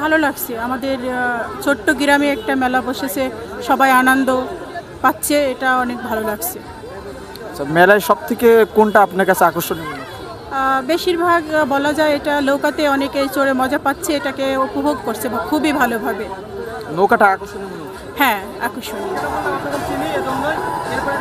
ভালো লাগছে। আমাদের ছোট্ট গ্রামে একটা মেলা বসেছে সবাই আনন্দ পাচ্ছে এটা অনেক ভালো লাগছে। আচ্ছা, মেলায় সব থেকে কোনটা আপনার কাছে আকর্ষণীয় বেশিরভাগ বলা যায় এটা নৌকাতে অনেকে চড়ে মজা পাচ্ছে এটাকে উপভোগ করছে বা খুবই ভালোভাবে। নৌকাটা আকর্ষণীয় হ্যাঁ আকর্ষণীয়। চিনি এরপরে